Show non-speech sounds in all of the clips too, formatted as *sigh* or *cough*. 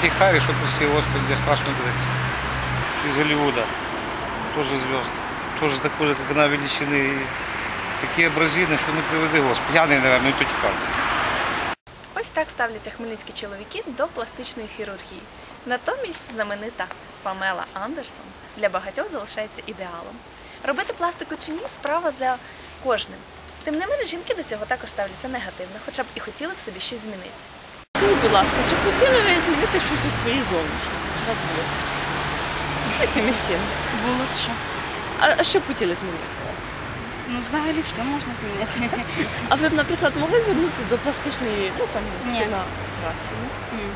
Кэти Харрис, что красиво, господи, мне страшно говорить. Из Голливуда. Тоже звезд. Тоже такой же, как она, величины. И такие образины, что не приведи, господи. Пьяный, наверное, и то тікав. Ось так ставляться хмельницькі чоловіки до пластичної хірургії. Натомість знаменита Памела Андерсон для багатьох залишається ідеалом. Робити пластику чи ні справа за кожним. Тим не менше, жінки до цього також ставляться негативно, хоча б і хотіли в собі щось змінити. Будь ласка, чи хотіли ви змінити щось у своїй зовнішності? Чи вас було? Якимось чином. Було що. А, а що б хотіли змінити? Ну, взагалі все можна змінити. А ви б, наприклад, могли звернутися до пластичної, ну там, Ні. на праці? ні? Ні.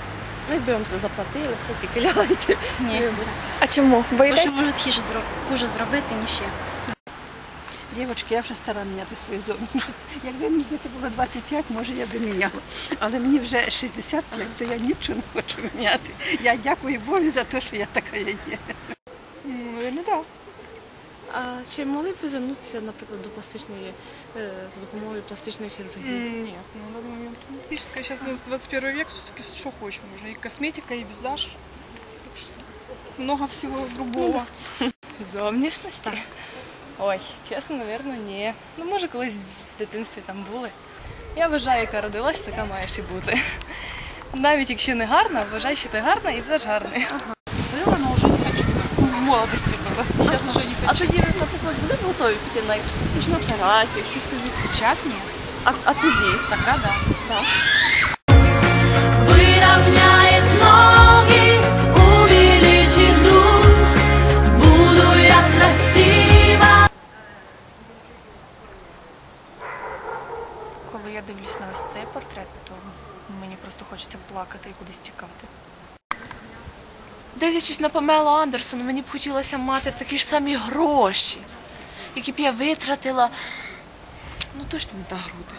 Ну, якби вам це заплатили, все тільки лягайте. Ні. А чому? Бо Боїтесь? що можуть хуже, зро... хуже зробити, ніж я. Дівчатки, я вже стара міняти свою зовнішність. Якби мені діти було 25, може я би міняла. Але мені вже 65, то я нічого не хочу міняти. Я дякую Богу за те, що я така є. Ну, так. А чи могли б ви звернутися, наприклад, до пластичної, е, за допомогою пластичної хірургії? Нет, ну, на момент. Фактически сейчас 21 век, все-таки что хочешь можно. И косметика, и визаж. Так что много всего другого. Зовнішності? Ой, чесно, напевно, ні. Ну, може, колись в дитинстві там були. Я вважаю, яка родилась, така маєш і бути. Навіть якщо не гарна, вважай, що ти гарна і будеш гарний. Было, но вже не хочу. В молодості було. Зараз вже не А тоді ви, наприклад, були б готові піти на якусь пластичну операцію, щось собі. Зараз ні. А, а тоді? Тогда да. Выровняет портрет, то мені просто хочеться плакати і кудись тікати. Дивлячись на Памелу Андерсон, мені б хотілося мати такі ж самі гроші, які б я витратила. Ну точно не на груди.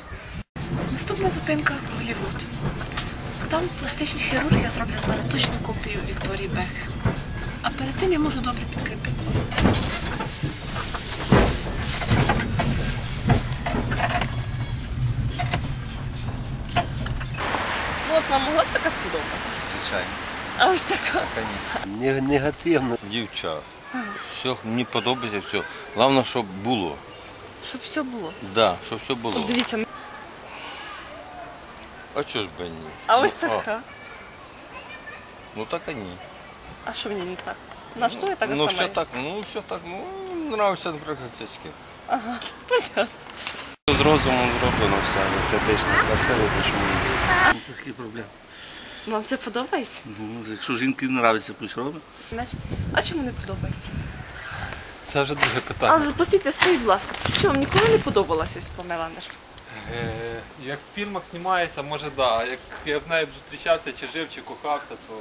Наступна зупинка Голлівуд. Там пластичні хірурги зроблять з мене точну копію Вікторії Бек. А перед тим я можу добре підкріпитися. От вам могла б така сподобатися? Звичайно. А ось така. Не- Негативно. Дівчат. Все, мені подобається все. Головне, щоб було. Щоб все було. Да, щоб все було. От дивіться, А чого ж би ні? а ось Ну, така. Ну так і ні. А що мені не так? На що я так ну, сама? все так, ну все так, ну, подобається, наприклад, цицьки. *laughs* Понятно. З розумом зроблено все, естетично, красиво, то чому ні? Які проблеми? Вам це подобається? Ну, якщо жінки не подобається, пусть робить. А чому не подобається? Це вже друге питання. Але постійте, скажіть, будь ласка, що вам ніколи не подобалась ось Памела Андерсон? Е, Як в фільмах знімається, може да. А Як я в неї зустрічався, чи жив, чи кохався, то